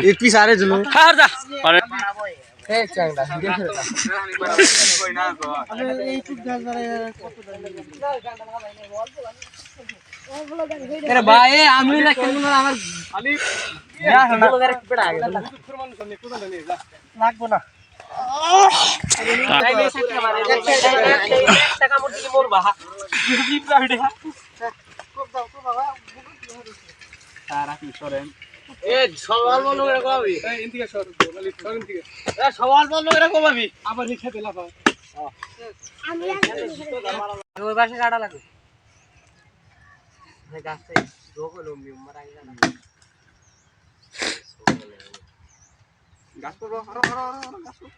एक पीस आ रहे जुनू হার যা আরে এই চাংদা ভিডিও ছেড়ে দাও আরে ভাই আমি না কেন আমার আলি লাগবো না টাকা মোট দিয়ে মরবা এ সওয়াল বলো এরকম ভাবি এ সওয়াল বলো এরকম ভাবি। ওই পাশে কাটা লাগবে। গাছে যোগ Gaspol bro, haro haro haro gaspol.